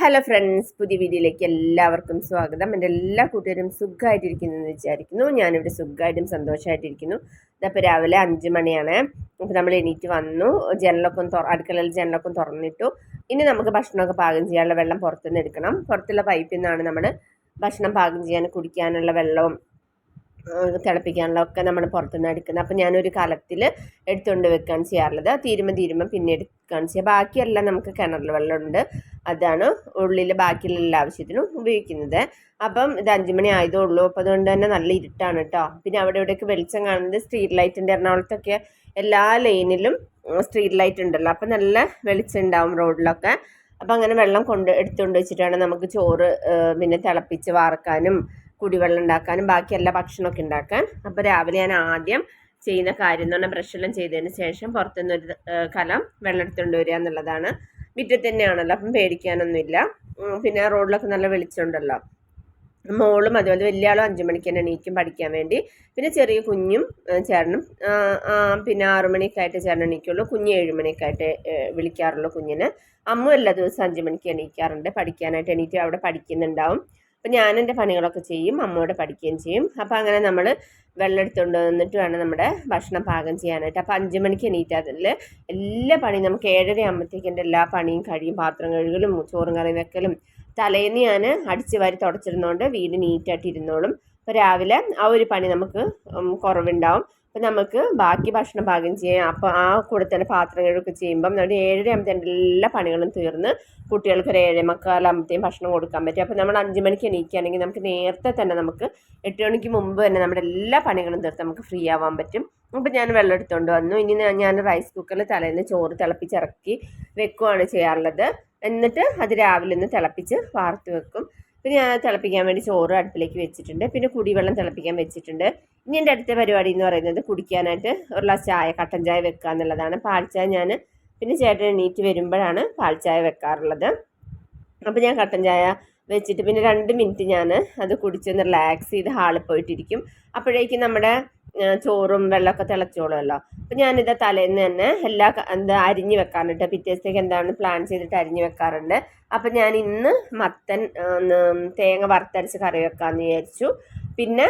Hello friends പുതിയ വീഡിയോയിലേക്ക് എല്ലാവർക്കും സ്വാഗതം. എന്റെ എല്ലാ കൂട്ടുകാരും സുഖമായിട്ടിരിക്കുന്നു എന്ന് വിചാരിക്കുന്നു. ഞാനിവിടെ സുഖമായിട്ടും സന്തോഷമായിട്ടിരിക്കുന്നു ഇതപ്പോൾ രാവിലെ അഞ്ച് മണിയാണ്. അപ്പോൾ നമ്മൾ എണീറ്റ് വന്നു. ജനലൊക്കെ തുറ അടുക്കളയിൽ ജനലൊക്കെ തുറന്നിട്ടു. ഇനി നമുക്ക് ഭക്ഷണമൊക്കെ പാകം ചെയ്യാനുള്ള വെള്ളം പുറത്തുനിന്ന് എടുക്കണം. പുറത്തുള്ള പൈപ്പിൽ നിന്നാണ് നമ്മൾ ഭക്ഷണം പാകം ചെയ്യാൻ കുടിക്കാനുള്ള വെള്ളവും തിളപ്പിക്കാനുള്ള ഒക്കെ നമ്മൾ പുറത്തുനിന്ന് എടുക്കുന്നത്. അപ്പോൾ ഞാനൊരു കലത്തിൽ എടുത്തുകൊണ്ട് വെക്കാൻ ചെയ്യാറുള്ളത്. തീരുമ്പോൾ തീരുമ്പോൾ പിന്നെ എടുക്കുകയാണ് ചെയ്യുക ബാക്കിയെല്ലാം നമുക്ക് കിണറിൽ വെള്ളമുണ്ട്. അതാണ് ഉള്ളിൽ ബാക്കിയുള്ള എല്ലാ ആവശ്യത്തിനും ഉപയോഗിക്കുന്നത്. അപ്പം ഇത് അഞ്ച് മണി ആയതേ ഉള്ളൂ അപ്പോൾ അതുകൊണ്ട് തന്നെ നല്ല ഇരുട്ടാണ് കേട്ടോ പിന്നെ അവിടെ ഇവിടെയൊക്കെ വെളിച്ചം കാണുന്നത് സ്ട്രീറ്റ് ലൈറ്റിന്റെ എറണാകുളത്തൊക്കെ എല്ലാ ലൈനിലും സ്ട്രീറ്റ് ലൈറ്റ് ഉണ്ടല്ലോ. അപ്പം നല്ല വെളിച്ചം ഉണ്ടാവും റോഡിലൊക്കെ. അപ്പം അങ്ങനെ വെള്ളം കൊണ്ട് എടുത്തുകൊണ്ട് വെച്ചിട്ടാണ് നമുക്ക് ചോറ് പിന്നെ തിളപ്പിച്ച് വാർക്കാനും കുടിവെള്ളം ഉണ്ടാക്കാനും ബാക്കി എല്ലാ ഭക്ഷണമൊക്കെ ഉണ്ടാക്കാൻ. അപ്പോൾ രാവിലെ ഞാൻ ആദ്യം ചെയ്യുന്ന കാര്യം എന്ന് പറഞ്ഞാൽ ബ്രഷെല്ലാം ചെയ്തതിന് ശേഷം പുറത്തുനിന്ന് ഒരു കലം വെള്ളം എടുത്തുകൊണ്ട് വരിക എന്നുള്ളതാണ്. മുറ്റത്ത് തന്നെയാണല്ലോ അപ്പം പേടിക്കാനൊന്നുമില്ല. പിന്നെ റോഡിലൊക്കെ നല്ല വെളിച്ചമുണ്ടല്ലോ. മോളും അതുപോലെ വലിയ ആളും അഞ്ചു മണിക്ക് തന്നെ എണീക്കും പഠിക്കാൻ വേണ്ടി. പിന്നെ ചെറിയ കുഞ്ഞും ചേട്ടനും പിന്നെ ആറു മണിക്കായിട്ട് ചേട്ടൻ എണീക്കുള്ളൂ. കുഞ്ഞ് ഏഴ് മണിക്കായിട്ട് വിളിക്കാറുള്ളൂ കുഞ്ഞിന്. അമ്മ എല്ലാ ദിവസവും അഞ്ചു മണിക്ക് എണീക്കാറുണ്ട്. പഠിക്കാനായിട്ട് എണീറ്റ് അവിടെ പഠിക്കുന്നുണ്ടാവും. അപ്പം ഞാൻ എന്റെ പണികളൊക്കെ ചെയ്യും അമ്മയോട് പഠിക്കുകയും ചെയ്യും. അപ്പോൾ അങ്ങനെ നമ്മൾ വെള്ളം എടുത്തുകൊണ്ട് വന്നിട്ട് വേണം നമ്മുടെ ഭക്ഷണം പാകം ചെയ്യാനായിട്ട്. അപ്പോൾ അഞ്ച് മണിക്ക് എണീറ്റാതിൽ എല്ലാ പണിയും നമുക്ക് ഏഴര ആകുമ്പോഴത്തേക്കും എന്റെ എല്ലാ പണിയും കഴിയും. പാത്രം കഴുകലും ചോറും കറി വെക്കലും. തലേന്ന് ഞാൻ അടിച്ച് വാരി തുടച്ചിരുന്നതുകൊണ്ട് വീട് നീറ്റായിട്ട് ഇരുന്നോളും അപ്പോൾ രാവിലെ ആ ഒരു പണി നമുക്ക് കുറവുണ്ടാവും. അപ്പം നമുക്ക് ബാക്കി ഭക്ഷണം പാകം ചെയ്യാം. അപ്പോൾ ആ കൂടെ തന്നെ പാത്രങ്ങളൊക്കെ ചെയ്യുമ്പം നമ്മുടെ ഏഴര ആകുമ്പോഴത്തേക്കും എല്ലാ പണികളും തീർന്ന് കുട്ടികൾക്ക് ഒരു ഏഴര മക്കാലാകുമ്പോഴത്തേക്കും ഭക്ഷണം കൊടുക്കാൻ പറ്റും. അപ്പോൾ നമ്മൾ അഞ്ച് മണിക്ക് എണീക്കുകയാണെങ്കിൽ നമുക്ക് നേരത്തെ തന്നെ നമുക്ക് എട്ട് മണിക്ക് മുമ്പ് തന്നെ നമ്മുടെ എല്ലാ പണികളും തീർത്ത് നമുക്ക് ഫ്രീ ആവാൻ പറ്റും. അപ്പോൾ ഞാൻ വെള്ളം എടുത്തുകൊണ്ട് വന്നു. ഇനി ഞാൻ റൈസ് കുക്കറിൽ തലേന്ന് ചോറ് തിളപ്പിച്ചിറക്കി വെക്കുകയാണ് ചെയ്യാറുള്ളത്. എന്നിട്ട് അത് രാവിലെ ഒന്ന് തിളപ്പിച്ച് വാർത്ത് വെക്കും. പിന്നെ ഞാൻ തിളപ്പിക്കാൻ വേണ്ടി ചോറ് അടുപ്പിലേക്ക് വെച്ചിട്ടുണ്ട്. പിന്നെ കുടിവെള്ളം തിളപ്പിക്കാൻ വെച്ചിട്ടുണ്ട്. ഇനി എന്റെ അടുത്ത പരിപാടി എന്ന് പറയുന്നത് കുടിക്കാനായിട്ട് ഒരു ഗ്ലാസ് ചായ കട്ടൻ ചായ വെക്കുക എന്നുള്ളതാണ്. പാൽ ചായ ഞാൻ പിന്നെ ചേട്ടൻ എണീറ്റ് വരുമ്പോഴാണ് പാൽ ചായ വെക്കാറുള്ളത്. അപ്പോൾ ഞാൻ കട്ടൻ ചായ വെച്ചിട്ട് പിന്നെ രണ്ട് മിനിറ്റ് ഞാൻ അത് കുടിച്ചൊന്ന് റിലാക്സ് ചെയ്ത് ഹാളിൽ പോയിട്ടിരിക്കും. അപ്പോഴേക്കും നമ്മുടെ ചോറും വെള്ളമൊക്കെ തിളച്ചോളുമല്ലോ. അപ്പം ഞാനിത് തലേന്ന് തന്നെ എല്ലാ എന്താ അരിഞ്ഞ് വെക്കാറുണ്ട്. പിറ്റേ ദിവസത്തേക്ക് എന്താണ് പ്ലാൻ ചെയ്തിട്ട് അരിഞ്ഞ് വെക്കാറുണ്ട്. അപ്പം ഞാൻ ഇന്ന് മത്തൻ തേങ്ങ വറുത്തരച്ച് കറി വെക്കാമെന്ന് വിചാരിച്ചു. പിന്നെ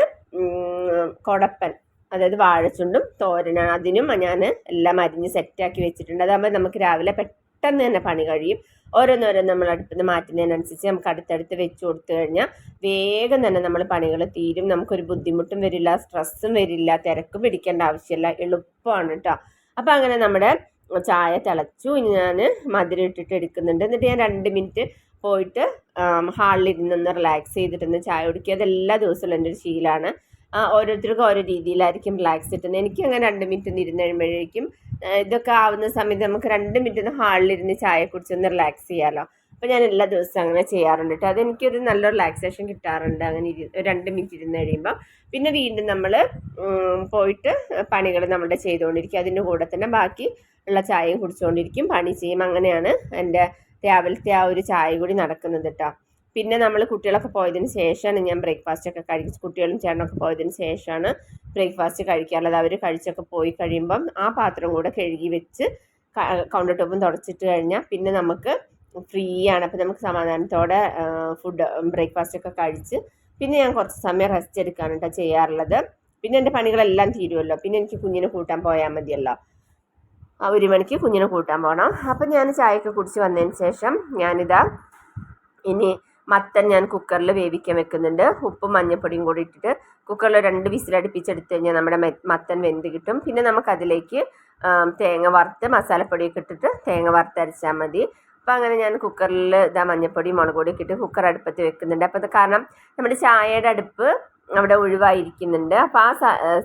കൊടപ്പൻ അതായത് വാഴച്ചുണ്ടും തോരനാണ് അതിനും ഞാൻ എല്ലാം അരിഞ്ഞ് സെറ്റാക്കി വെച്ചിട്ടുണ്ട്. അതാകുമ്പോൾ നമുക്ക് രാവിലെ പെട്ടെന്ന് തന്നെ പണി കഴിയും. ഓരോന്നോരോന്ന് നമ്മൾ അടുപ്പിൽ നിന്ന് മാറ്റുന്നതിനനുസരിച്ച് നമുക്ക് അടുത്തടുത്ത് വെച്ച് കൊടുത്തു കഴിഞ്ഞാൽ വേഗം തന്നെ നമ്മൾ പണികൾ തീരും. നമുക്കൊരു ബുദ്ധിമുട്ടും വരില്ല സ്ട്രെസ്സും വരില്ല തിരക്ക് പിടിക്കേണ്ട ആവശ്യമില്ല. എളുപ്പമാണ് കേട്ടോ അപ്പോൾ അങ്ങനെ നമ്മുടെ ചായ തിളച്ചു. ഇനി ഞാൻ മധുരം ഇട്ടിട്ട് എടുക്കുന്നുണ്ട്. എന്നിട്ട് ഞാൻ രണ്ട് മിനിറ്റ് പോയിട്ട് ഹാളിലിരുന്നൊന്ന് റിലാക്സ് ചെയ്തിട്ടൊന്ന് ചായ കുടിക്കുക. അതെല്ലാ ദിവസവും എന്റെ ഒരു ശീലമാണ്. ഓരോരുത്തർക്കും ഓരോ രീതിയിലായിരിക്കും റിലാക്സ് കിട്ടുന്നത്. എനിക്ക് അങ്ങനെ രണ്ട് മിനിറ്റ് ഒന്ന് ഇരുന്ന് കഴിയുമ്പോഴേക്കും ഇതൊക്കെ ആവുന്ന സമയത്ത് നമുക്ക് രണ്ട് മിനിറ്റ് ഒന്ന് ഹാളിലിരുന്ന് ചായ കുടിച്ചൊന്ന് റിലാക്സ് ചെയ്യാമല്ലോ അപ്പോൾ ഞാൻ എല്ലാ ദിവസവും അങ്ങനെ ചെയ്യാറുണ്ട് കേട്ടോ അതെനിക്കൊരു നല്ല റിലാക്സേഷൻ കിട്ടാറുണ്ട്. അങ്ങനെ ഇരു രണ്ട് മിനിറ്റ് ഇരുന്ന് കഴിയുമ്പോൾ പിന്നെ വീണ്ടും നമ്മൾ പോയിട്ട് പണികൾ നമ്മുടെ ചെയ്തുകൊണ്ടിരിക്കും. അതിന്റെ കൂടെ തന്നെ ബാക്കി ഉള്ള ചായയും കുടിച്ചുകൊണ്ടിരിക്കും പണി ചെയ്യും. അങ്ങനെയാണ് എന്റെ രാവിലത്തെ ആ ഒരു ചായ കൂടി നടക്കുന്നത് കേട്ടോ പിന്നെ നമ്മൾ കുട്ടികളൊക്കെ പോയതിന് ശേഷമാണ് ഞാൻ ബ്രേക്ക്ഫാസ്റ്റ് ഒക്കെ കഴിച്ച് കുട്ടികളും ചേട്ടനൊക്കെ പോയതിന് ശേഷമാണ് ബ്രേക്ക്ഫാസ്റ്റ് കഴിക്കാറുള്ളത്. അവർ കഴിച്ചൊക്കെ പോയി കഴിയുമ്പം ആ പാത്രം കൂടെ കഴുകി വെച്ച് കൗണ്ടർ ടോപ്പും തുടച്ചിട്ട് കഴിഞ്ഞാൽ പിന്നെ നമുക്ക് ഫ്രീ ആണ്. അപ്പോൾ നമുക്ക് സമാധാനത്തോടെ ഫുഡ് ബ്രേക്ക്ഫാസ്റ്റ് ഒക്കെ കഴിച്ച് പിന്നെ ഞാൻ കുറച്ച് സമയം റെസ്റ്റ് എടുക്കാണ് കേട്ടോ ചെയ്യാറുള്ളത്. പിന്നെ എന്റെ പണികളെല്ലാം തീരുമല്ലോ പിന്നെ എനിക്ക് കുഞ്ഞിനെ കൂട്ടാൻ പോയാൽ മതിയല്ലോ. ആ ഒരു മണിക്ക് കുഞ്ഞിനെ കൂട്ടാൻ പോകണം അപ്പം ഞാൻ ചായയൊക്കെ കുടിച്ച് വന്നതിന് ശേഷം ഞാനിതാ ഇനി മത്തൻ ഞാൻ കുക്കറിൽ വേവിക്കാൻ വെക്കുന്നുണ്ട്. ഉപ്പും മഞ്ഞൾപ്പൊടിയും കൂടി ഇട്ടിട്ട് കുക്കറിൽ രണ്ട് വിസിലടുപ്പിച്ചെടുത്ത് കഴിഞ്ഞാൽ നമ്മുടെ മത്തൻ വെന്ത് കിട്ടും. പിന്നെ നമുക്കതിലേക്ക് തേങ്ങ വറുത്ത് മസാലപ്പൊടിയൊക്കെ ഇട്ടിട്ട് തേങ്ങ വറുത്തരച്ചാൽ മതി. അപ്പോൾ അങ്ങനെ ഞാൻ കുക്കറിൽ ഇതാ മഞ്ഞൾപ്പൊടി മുളക് കൂടി ഇട്ടിട്ട് കുക്കർ അടുപ്പത്ത് വെക്കുന്നുണ്ട്. അപ്പോൾ കാരണം നമ്മുടെ ചായയുടെ അടുപ്പ് അവിടെ ഒഴിവായിരിക്കുന്നുണ്ട്. അപ്പോൾ ആ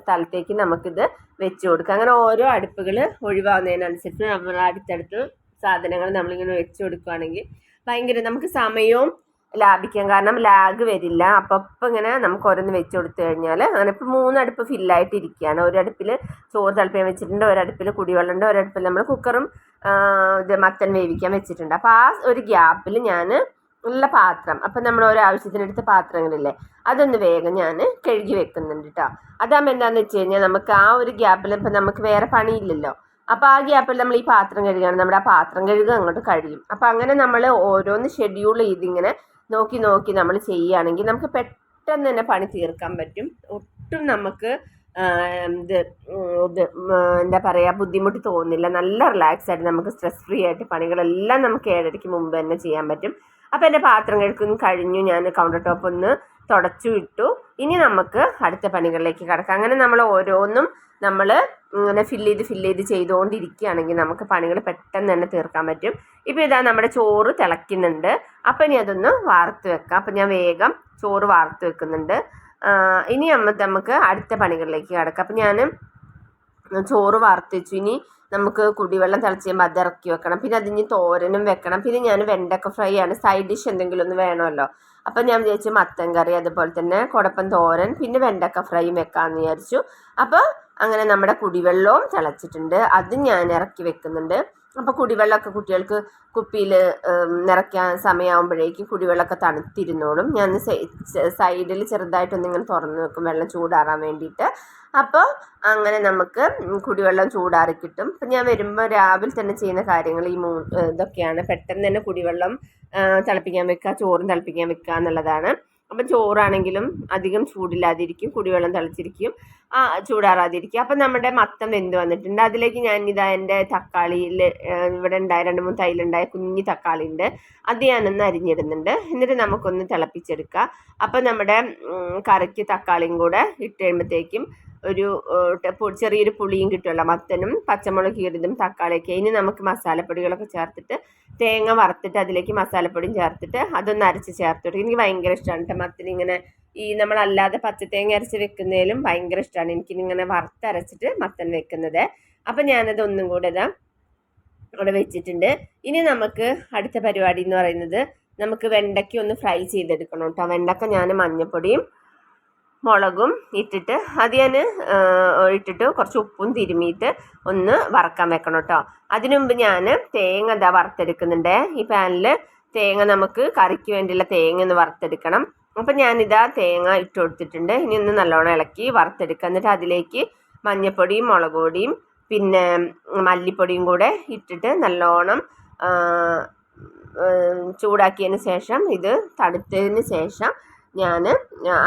സ്ഥലത്തേക്ക് നമുക്കിത് വെച്ച് കൊടുക്കാം. അങ്ങനെ ഓരോ അടുപ്പുകൾ ഒഴിവാകുന്നതിനനുസരിച്ച് നമ്മൾ അടുത്തടുത്ത് സാധനങ്ങൾ നമ്മളിങ്ങനെ വെച്ച് കൊടുക്കുകയാണെങ്കിൽ ഭയങ്കര നമുക്ക് സമയവും ലാഭിക്കാം കാരണം ലാഗ് വരില്ല. അപ്പം അപ്പം ഇങ്ങനെ നമുക്ക് ഓരോന്ന് വെച്ച് കൊടുത്തു കഴിഞ്ഞാൽ അങ്ങനെ ഇപ്പോൾ മൂന്നടുപ്പ് ഫില്ലായിട്ടിരിക്കുകയാണ് ഒരടുപ്പിൽ ചോറ് തിളപ്പിക്കാൻ വെച്ചിട്ടുണ്ട് ഒരടുപ്പിൽ കുടിവെള്ളമുണ്ട് ഒരടുപ്പിൽ നമ്മൾ കുക്കറും ഇത് മത്തൻ വേവിക്കാൻ വെച്ചിട്ടുണ്ട്. അപ്പോൾ ആ ഒരു ഗ്യാപ്പിൽ ഞാൻ ഉള്ള പാത്രം അപ്പം നമ്മൾ ഓരോ ആവശ്യത്തിനെടുത്ത പാത്രങ്ങളില്ലേ അതൊന്ന് വേഗം ഞാൻ കഴുകി വെക്കുന്നുണ്ട് കേട്ടോ അതാകുമ്പോൾ എന്താണെന്ന് വെച്ച് കഴിഞ്ഞാൽ നമുക്ക് ആ ഒരു ഗ്യാപ്പിൽ ഇപ്പം നമുക്ക് വേറെ പണിയില്ലല്ലോ. അപ്പോൾ ആ ഗ്യാപ്പിൽ നമ്മൾ ഈ പാത്രം കഴുകുകയാണ്. നമ്മുടെ ആ പാത്രം കഴുകുക അങ്ങോട്ട് കഴിയും. അപ്പോൾ അങ്ങനെ നമ്മൾ ഓരോന്ന് ഷെഡ്യൂൾ ചെയ്തിങ്ങനെ നോക്കി നോക്കി നമ്മൾ ചെയ്യുകയാണെങ്കിൽ നമുക്ക് പെട്ടെന്ന് തന്നെ പണി തീർക്കാൻ പറ്റും. ഒട്ടും നമുക്ക് ഇത് ഇത് എന്താ പറയുക ബുദ്ധിമുട്ട് തോന്നില്ല നല്ല റിലാക്സ് ആയിട്ട് നമുക്ക് സ്ട്രെസ് ഫ്രീ ആയിട്ട് പണികളെല്ലാം നമുക്ക് ഏഴരയ്ക്ക് മുമ്പ് തന്നെ ചെയ്യാൻ പറ്റും. അപ്പോൾ എന്റെ പാത്രം കഴുകും കഴിഞ്ഞു. ഞാൻ കൗണ്ടർ ടോപ്പ് ഒന്ന് തുടച്ചു ഇട്ടു. ഇനി നമുക്ക് അടുത്ത പണികളിലേക്ക് കിടക്കാം. അങ്ങനെ നമ്മൾ ഓരോന്നും നമ്മൾ ഇങ്ങനെ ഫില്ല് ചെയ്ത് ഫില്ല് ചെയ്ത് ചെയ്തുകൊണ്ടിരിക്കുകയാണെങ്കിൽ നമുക്ക് പണികൾ പെട്ടെന്ന് തന്നെ തീർക്കാൻ പറ്റും. ഇപ്പോൾ ഇതാ നമ്മുടെ ചോറ് തിളയ്ക്കുന്നുണ്ട്. അപ്പോൾ ഇനി അതൊന്ന് വാർത്ത് വെക്കാം. അപ്പം ഞാൻ വേഗം ചോറ് വാർത്ത് വെക്കുന്നുണ്ട്. ഇനി നമ്മൾ നമുക്ക് അടുത്ത പണികളിലേക്ക് കിടക്കാം. അപ്പം ഞാൻ ചോറ് വറുത്തിച്ചു. ഇനി നമുക്ക് കുടിവെള്ളം തിളച്ച് കഴിയുമ്പോൾ അത് ഇറക്കി വെക്കണം. പിന്നെ അതിന് തോരനും വെക്കണം. പിന്നെ ഞാൻ വെണ്ടക്ക ഫ്രൈ ആണ്. സൈഡ് ഡിഷ് എന്തെങ്കിലും ഒന്ന് വേണമല്ലോ. അപ്പം ഞാൻ വിചാരിച്ചു മത്തൻ കറി അതുപോലെ തന്നെ കുടപ്പൻ തോരൻ പിന്നെ വെണ്ടക്ക ഫ്രൈയും വെക്കാമെന്ന് വിചാരിച്ചു. അപ്പോൾ അങ്ങനെ നമ്മുടെ കുടിവെള്ളവും തിളച്ചിട്ടുണ്ട്. അത് ഞാൻ ഇറക്കി വെക്കുന്നുണ്ട്. അപ്പോൾ കുടിവെള്ളമൊക്കെ കുട്ടികൾക്ക് കുപ്പിയിൽ നിറയ്ക്കാൻ സമയമാകുമ്പോഴേക്കും കുടിവെള്ളമൊക്കെ തണുത്തിരുന്നോളും. ഞാൻ സൈഡിൽ ചെറുതായിട്ടൊന്നിങ്ങനെ തുറന്ന് വെക്കും വെള്ളം ചൂടാറാൻ വേണ്ടിയിട്ട്. അപ്പോൾ അങ്ങനെ നമുക്ക് കുടിവെള്ളം ചൂടാറി കിട്ടും. അപ്പം ഞാൻ വരുമ്പോൾ രാവിലെ തന്നെ ചെയ്യുന്ന കാര്യങ്ങൾ ഈ മൂ ഇതൊക്കെയാണ്. പെട്ടെന്ന് തന്നെ കുടിവെള്ളം തിളപ്പിക്കാൻ വെക്കുക ചോറും തിളപ്പിക്കാൻ വെക്കുക എന്നുള്ളതാണ്. അപ്പം ചോറാണെങ്കിലും അധികം ചൂടില്ലാതിരിക്കും കുടിവെള്ളം തിളച്ചിരിക്കും. ആ ചൂടാറാതിരിക്കും. അപ്പം നമ്മുടെ മത്തം വെന്ത് വന്നിട്ടുണ്ട്. അതിലേക്ക് ഞാൻ ഇതാ എന്റെ തക്കാളിയിൽ ഇവിടെ ഉണ്ടായ രണ്ട് മൂന്ന് തൈലുണ്ടായ കുഞ്ഞു തക്കാളി ഉണ്ട് അത് ഞാനൊന്ന് അരിഞ്ഞിടുന്നുണ്ട്. എന്നിട്ട് നമുക്കൊന്ന് തിളപ്പിച്ചെടുക്കുക അപ്പം നമ്മുടെ കറിക്ക് തക്കാളിയും കൂടെ ഇട്ട് കഴിയുമ്പോഴത്തേക്കും ഒരു ചെറിയൊരു പുളിയും കിട്ടുമല്ലോ മത്തനും പച്ചമുളക് കീറിയതും തക്കാളിയൊക്കെ. ഇനി നമുക്ക് മസാലപ്പൊടികളൊക്കെ ചേർത്തിട്ട് തേങ്ങ വറുത്തിട്ട് അതിലേക്ക് മസാലപ്പൊടിയും ചേർത്തിട്ട് അതൊന്ന് അരച്ച് ചേർത്തിട്ട് എനിക്ക് ഭയങ്കര ഇഷ്ടമാണ് കേട്ടോ മത്തൻ ഇങ്ങനെ ഈ നമ്മളല്ലാതെ പച്ചത്തേങ്ങ അരച്ച് വെക്കുന്നതിലും ഭയങ്കര ഇഷ്ടമാണ്. എനിക്കിങ്ങനെ വറുത്തരച്ചിട്ട് മത്തൻ വെക്കുന്നത്. അപ്പം ഞാനത് ഒന്നും കൂടെ ഇതാ അവിടെ വെച്ചിട്ടുണ്ട്. ഇനി നമുക്ക് അടുത്ത പരിപാടി എന്ന് പറയുന്നത് നമുക്ക് വെണ്ടയ്ക്ക ഒന്ന് ഫ്രൈ ചെയ്തെടുക്കണം കേട്ടോ വെണ്ടയ്ക്ക ഞാൻ മഞ്ഞൾപ്പൊടിയും മുളകും ഇട്ടിട്ട് അത് ഞാൻ ഇട്ടിട്ട് കുറച്ച് ഉപ്പും തിരുമിയിട്ട് ഒന്ന് വറക്കാൻ വെക്കണം കേട്ടോ അതിനുമുമ്പ് ഞാൻ തേങ്ങ എന്താ വറുത്തെടുക്കുന്നുണ്ട്. ഈ പാനിൽ തേങ്ങ നമുക്ക് കറിക്ക് വേണ്ടിയുള്ള തേങ്ങ ഒന്ന് വറുത്തെടുക്കണം. അപ്പം ഞാനിതാ തേങ്ങ ഇട്ട് കൊടുത്തിട്ടുണ്ട്. ഇനി ഒന്ന് നല്ലോണം ഇളക്കി വറുത്തെടുക്കുക എന്നിട്ട് അതിലേക്ക് മഞ്ഞൾപ്പൊടിയും മുളക് പൊടിയും പിന്നെ മല്ലിപ്പൊടിയും കൂടെ ഇട്ടിട്ട് നല്ലോണം ചൂടാക്കിയതിന് ശേഷം ഇത് തണുത്തതിന് ശേഷം ഞാൻ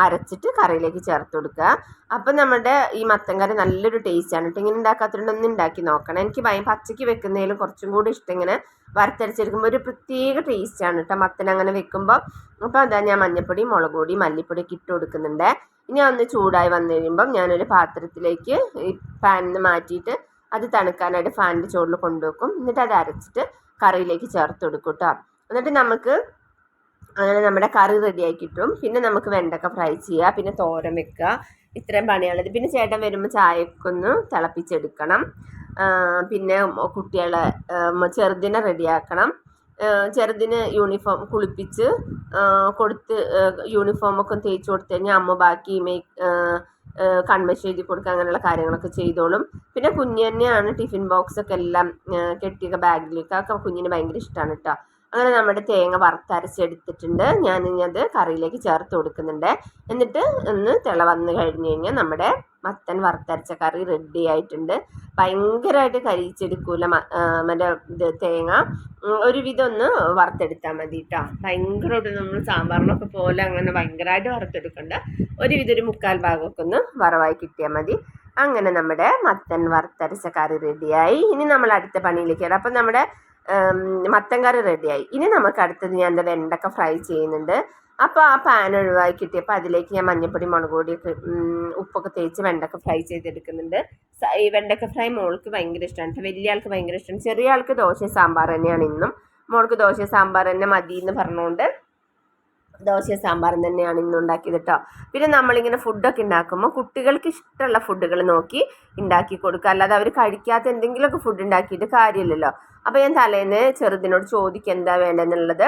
അരച്ചിട്ട് കറിയിലേക്ക് ചേർത്ത് കൊടുക്കുക. അപ്പം നമ്മുടെ ഈ മത്തൻ കറി നല്ലൊരു ടേസ്റ്റാണ് കേട്ടോ ഇങ്ങനെ ഉണ്ടാക്കാത്തതുകൊണ്ട് ഒന്ന് ഉണ്ടാക്കി നോക്കണം. എനിക്ക് ഭയം പച്ചയ്ക്ക് വെക്കുന്നതിലും കുറച്ചും കൂടി ഇഷ്ടം ഇങ്ങനെ വറുത്തരച്ചെടുക്കുമ്പോൾ ഒരു പ്രത്യേക ടേസ്റ്റാണ് കേട്ടോ മത്തൻ അങ്ങനെ വെക്കുമ്പോൾ അപ്പോൾ അതാ ഞാൻ മഞ്ഞൾപ്പൊടി മുളക് പൊടി മല്ലിപ്പൊടിയൊക്കെ ഇട്ട് കൊടുക്കുന്നുണ്ട്. ഇനി ഒന്ന് ചൂടായി വന്നു കഴിയുമ്പം ഞാനൊരു പാത്രത്തിലേക്ക് ഈ പാനിൽ മാറ്റിയിട്ട് അത് തണുക്കാനായിട്ട് ഫാനിന്റെ ചുവട്ടിൽ കൊണ്ടുവെക്കും. എന്നിട്ട് അത് അരച്ചിട്ട് കറിയിലേക്ക് ചേർത്ത് കൊടുക്കും കേട്ടോ. എന്നിട്ട് നമുക്ക് അങ്ങനെ നമ്മുടെ കറി റെഡിയാക്കി കിട്ടും. പിന്നെ നമുക്ക് വെണ്ടക്ക ഫ്രൈ ചെയ്യുക പിന്നെ തോരൻ വെക്കുക ഇത്രയും പണിയുള്ളത് പിന്നെ ചേട്ടൻ വരുമ്പോൾ ചായയൊക്കെ ഒന്ന് തിളപ്പിച്ചെടുക്കണം. പിന്നെ കുട്ടികളെ ചെറുതിനെ റെഡിയാക്കണം ചെറുതിന് യൂണിഫോം കുളിപ്പിച്ച് കൊടുത്ത് യൂണിഫോമൊക്കെ തേച്ച് കൊടുത്തു കഴിഞ്ഞാൽ അമ്മ ബാക്കി മേക്ക് കൺമശി എഴുതി കൊടുക്കുക അങ്ങനെയുള്ള കാര്യങ്ങളൊക്കെ ചെയ്തോളും. പിന്നെ കുഞ്ഞു തന്നെയാണ് ടിഫിൻ ബോക്സൊക്കെ എല്ലാം കെട്ടിയൊക്കെ ബാഗിലേക്ക് അതൊക്കെ കുഞ്ഞിന് ഭയങ്കര ഇഷ്ടമാണ് കേട്ടോ അങ്ങനെ നമ്മുടെ തേങ്ങ വറുത്തരച്ചെടുത്തിട്ടുണ്ട്. ഞാനിനി അത് കറിയിലേക്ക് ചേർത്ത് കൊടുക്കുന്നുണ്ട്. എന്നിട്ട് ഒന്ന് തിള വന്നു കഴിഞ്ഞ് കഴിഞ്ഞാൽ നമ്മുടെ മത്തൻ വറുത്തരച്ച കറി റെഡി ആയിട്ടുണ്ട്. ഭയങ്കരമായിട്ട് കരിച്ചെടുക്കൂല മറ്റേ ഇത് തേങ്ങ. ഒരുവിധം ഒന്ന് വറുത്തെടുത്താൽ മതി കേട്ടോ ഭയങ്കരമായിട്ട് നമ്മൾ സാമ്പാറിനൊക്കെ പോലെ അങ്ങനെ ഭയങ്കരമായിട്ട് വറുത്തെടുക്കണ്ട. ഒരുവിധം ഒരു മുക്കാൽ ഭാഗമൊക്കെ ഒന്ന് വറവായി കിട്ടിയാൽ മതി. അങ്ങനെ നമ്മുടെ മത്തൻ വറുത്തരച്ച കറി റെഡിയായി ഇനി നമ്മൾ അടുത്ത പണിയിലേക്ക് അപ്പം നമ്മുടെ മത്തൻ കറി റെഡിയായി. ഇനി നമുക്ക് അടുത്തത് ഞാൻ എന്താ വെണ്ടക്ക ഫ്രൈ ചെയ്യുന്നുണ്ട്. അപ്പോൾ ആ പാൻ ഒഴിവായി കിട്ടിയപ്പോൾ അതിലേക്ക് ഞാൻ മഞ്ഞപ്പൊടി മുളക് പൊടിയൊക്കെ ഉപ്പൊക്കെ തേച്ച് വെണ്ടക്ക ഫ്രൈ ചെയ്തെടുക്കുന്നുണ്ട്. ഈ വെണ്ടക്ക ഫ്രൈ മോൾക്ക് ഭയങ്കര ഇഷ്ടമാണ് വലിയ ആൾക്ക് ഭയങ്കര ഇഷ്ടമാണ് ചെറിയ ആൾക്ക് ദോശ സാമ്പാർ തന്നെയാണ് ഇന്നും. മോൾക്ക് ദോശ സാമ്പാർ തന്നെ മതി എന്ന് പറഞ്ഞുകൊണ്ട് ദോശ സാമ്പാർ തന്നെയാണ് ഇന്ന് ഉണ്ടാക്കിയത് കേട്ടോ പിന്നെ നമ്മളിങ്ങനെ ഫുഡൊക്കെ ഉണ്ടാക്കുമ്പോൾ കുട്ടികൾക്ക് ഇഷ്ടമുള്ള ഫുഡുകൾ നോക്കി ഉണ്ടാക്കി കൊടുക്കുക. അല്ലാതെ അവർ കഴിക്കാത്ത എന്തെങ്കിലുമൊക്കെ ഫുഡ് ഉണ്ടാക്കിയിട്ട് കാര്യമില്ലല്ലോ. അപ്പോൾ ഞാൻ തലേന്ന് ചെറുതിനോട് ചോദിക്കുക എന്താ വേണ്ടതെന്നുള്ളത്.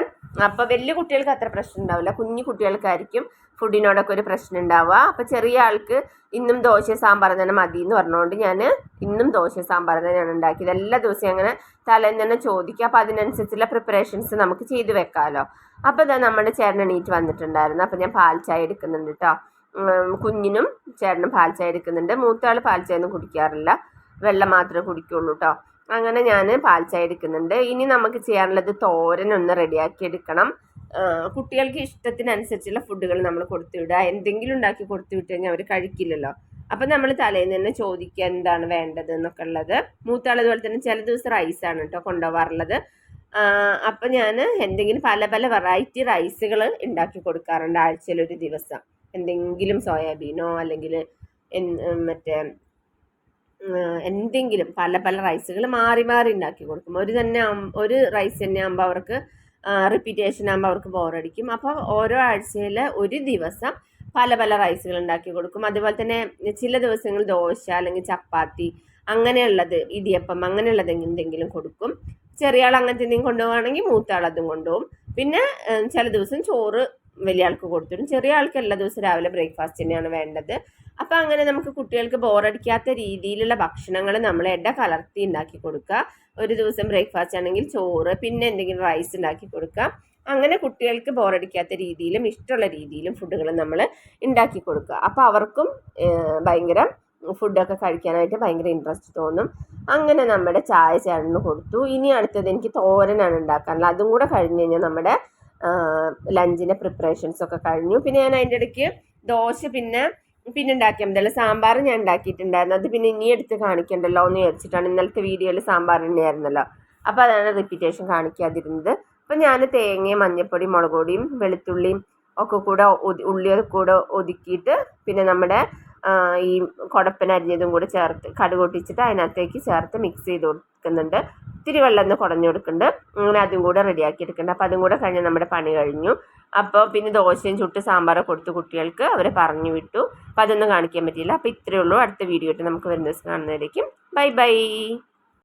അപ്പോൾ വലിയ കുട്ടികൾക്ക് അത്ര പ്രശ്നം ഉണ്ടാവില്ല. കുഞ്ഞു കുട്ടികൾക്കായിരിക്കും ഫുഡിനോടൊക്കെ ഒരു പ്രശ്നം ഉണ്ടാവുക. അപ്പോൾ ചെറിയ ആൾക്ക് ഇന്നും ദോശ സാമ്പാർ തന്നെ മതി എന്ന് പറഞ്ഞുകൊണ്ട് ഞാൻ ഇന്നും ദോശ സാമ്പാർ തന്നെയാണ് ഉണ്ടാക്കിയത്. എല്ലാ ദിവസവും അങ്ങനെ തലേന്ന് തന്നെ ചോദിക്കുക അപ്പോൾ അതിനനുസരിച്ചുള്ള പ്രിപ്പറേഷൻസ് നമുക്ക് ചെയ്ത് വെക്കാമല്ലോ അപ്പോൾ ഇതാ നമ്മുടെ ചേട്ടൻ എണീറ്റ് വന്നിട്ടുണ്ടായിരുന്നു. അപ്പോൾ ഞാൻ പാൽ ചായ എടുക്കുന്നുണ്ട് കേട്ടോ കുഞ്ഞിനും ചേട്ടനും പാൽ ചായ എടുക്കുന്നുണ്ട്. മൂത്ത ആൾ പാൽ ചായ ഒന്നും കുടിക്കാറില്ല. വെള്ളം മാത്രമേ കുടിക്കുള്ളൂ കേട്ടോ അങ്ങനെ ഞാൻ പാൽച്ചായ ചായ എടുക്കുന്നുണ്ട്. ഇനി നമുക്ക് ചെയ്യാനുള്ളത് തോരൻ ഒന്ന് റെഡിയാക്കി എടുക്കണം. കുട്ടികൾക്ക് ഇഷ്ടത്തിനനുസരിച്ചുള്ള ഫുഡുകൾ നമ്മൾ കൊടുത്തു വിടുക എന്തെങ്കിലും ഉണ്ടാക്കി കൊടുത്തു വിട്ട് കഴിഞ്ഞാൽ അവർ കഴിക്കില്ലല്ലോ. അപ്പം നമ്മൾ തലേന്ന് തന്നെ ചോദിക്കുക എന്താണ് വേണ്ടത് എന്നൊക്കെ ഉള്ളത്. മൂത്താളതുപോലെ തന്നെ ചില ദിവസം റൈസാണ് കേട്ടോ കൊണ്ടുപോകാറുള്ളത്. അപ്പം ഞാൻ എന്തെങ്കിലും പല പല വെറൈറ്റി റൈസുകൾ ഉണ്ടാക്കി കൊടുക്കാറുണ്ട് ആഴ്ചയിൽ ഒരു ദിവസം. എന്തെങ്കിലും സോയാബീനോ അല്ലെങ്കിൽ മറ്റേ എന്തെങ്കിലും പല പല റൈസുകൾ മാറി മാറി ഉണ്ടാക്കി കൊടുക്കും. ഒരു തന്നെ ഒരു റൈസ് തന്നെ ആകുമ്പോൾ അവർക്ക് റിപ്പീറ്റേഷൻ ആകുമ്പോൾ അവർക്ക് ബോറടിക്കും അപ്പോൾ ഓരോ ആഴ്ചയിൽ ഒരു ദിവസം പല പല റൈസുകൾ ഉണ്ടാക്കി കൊടുക്കും. അതുപോലെ തന്നെ ചില ദിവസങ്ങൾ ദോശ അല്ലെങ്കിൽ ചപ്പാത്തി അങ്ങനെയുള്ളത് ഇടിയപ്പം അങ്ങനെയുള്ളത് എന്തെങ്കിലും കൊടുക്കും. ചെറിയ ആൾ അങ്ങനത്തെ എന്തെങ്കിലും കൊണ്ടുപോകുകയാണെങ്കിൽ മൂത്ത ആൾ അതും കൊണ്ടുപോകും. പിന്നെ ചില ദിവസം ചോറ് വലിയ ആൾക്ക് കൊടുത്തിടും. ചെറിയ ആൾക്ക് എല്ലാ ദിവസവും രാവിലെ ബ്രേക്ക്ഫാസ്റ്റ് തന്നെയാണ് വേണ്ടത്. അപ്പം അങ്ങനെ നമുക്ക് കുട്ടികൾക്ക് ബോറടിക്കാത്ത രീതിയിലുള്ള ഭക്ഷണങ്ങൾ നമ്മൾ ഇട കലർത്തി ഉണ്ടാക്കി കൊടുക്കുക. ഒരു ദിവസം ബ്രേക്ക്ഫാസ്റ്റ് ആണെങ്കിൽ ചോറ് പിന്നെ എന്തെങ്കിലും റൈസ് ഉണ്ടാക്കി കൊടുക്കുക. അങ്ങനെ കുട്ടികൾക്ക് ബോറടിക്കാത്ത രീതിയിലും ഇഷ്ടമുള്ള രീതിയിലും ഫുഡുകൾ നമ്മൾ ഉണ്ടാക്കി കൊടുക്കുക. അപ്പോൾ അവർക്കും ഭയങ്കര ഫുഡൊക്കെ കഴിക്കാനായിട്ട് ഭയങ്കര ഇൻട്രസ്റ്റ് തോന്നും. അങ്ങനെ നമ്മുടെ ചായ ചേട്ടന് കൊടുത്തു. ഇനി അടുത്തത് എനിക്ക് തോരനാണ് ഉണ്ടാക്കാനുള്ളത്. അതും കൂടെ കഴിഞ്ഞ് കഴിഞ്ഞാൽ നമ്മുടെ ലഞ്ചിന്റെ പ്രിപ്പറേഷൻസ് ഒക്കെ കഴിഞ്ഞു. പിന്നെ ഞാൻ അതിന്റെ ഇടയ്ക്ക് ദോശ പിന്നെ പിന്നെ ഉണ്ടാക്കിയാൽ മതിയല്ലോ സാമ്പാർ ഞാൻ ഉണ്ടാക്കിയിട്ടുണ്ടായിരുന്നു. അത് പിന്നെ ഇനി എടുത്ത് കാണിക്കണ്ടല്ലോ എന്ന് വിചാരിച്ചിട്ടാണ് ഇന്നലത്തെ വീഡിയോയിൽ സാമ്പാർ തന്നെയായിരുന്നല്ലോ അപ്പോൾ അതാണ് റിപ്പീറ്റേഷൻ കാണിക്കാതിരുന്നത്. അപ്പം ഞാൻ തേങ്ങയും മഞ്ഞപ്പൊടിയും മുളക് പൊടിയും വെളുത്തുള്ളിയും ഒക്കെ കൂടെ ഉള്ളിയൊക്കെ കൂടെ ഒതുക്കിയിട്ട് പിന്നെ നമ്മുടെ ഈ കുടപ്പനരിഞ്ഞതും കൂടെ ചേർത്ത് കടുകൊട്ടിച്ചിട്ട് അതിനകത്തേക്ക് ചേർത്ത് മിക്സ് ചെയ്ത് കൊടുക്കുന്നുണ്ട്. ഇത്തിരി വെള്ളം ഒന്ന് കുടഞ്ഞു കൊടുക്കുന്നുണ്ട് അങ്ങനെ അതും കൂടെ റെഡിയാക്കി എടുക്കുന്നുണ്ട് അപ്പോൾ അതും കൂടെ കഴിഞ്ഞ് നമ്മുടെ പണി കഴിഞ്ഞു. അപ്പോൾ പിന്നെ ദോശയും ചുട്ട് സാമ്പാറും കൊടുത്ത് കുട്ടികൾക്ക് അവരെ പറഞ്ഞു വിട്ടു. അപ്പോൾ അതൊന്നും കാണിക്കാൻ പറ്റിയില്ല. അപ്പോൾ ഇത്രയേ ഉള്ളൂ. അടുത്ത വീഡിയോ ആയിട്ട് നമുക്ക് വരുന്ന ദിവസം കാണുന്നതായിരിക്കും ബൈ ബൈ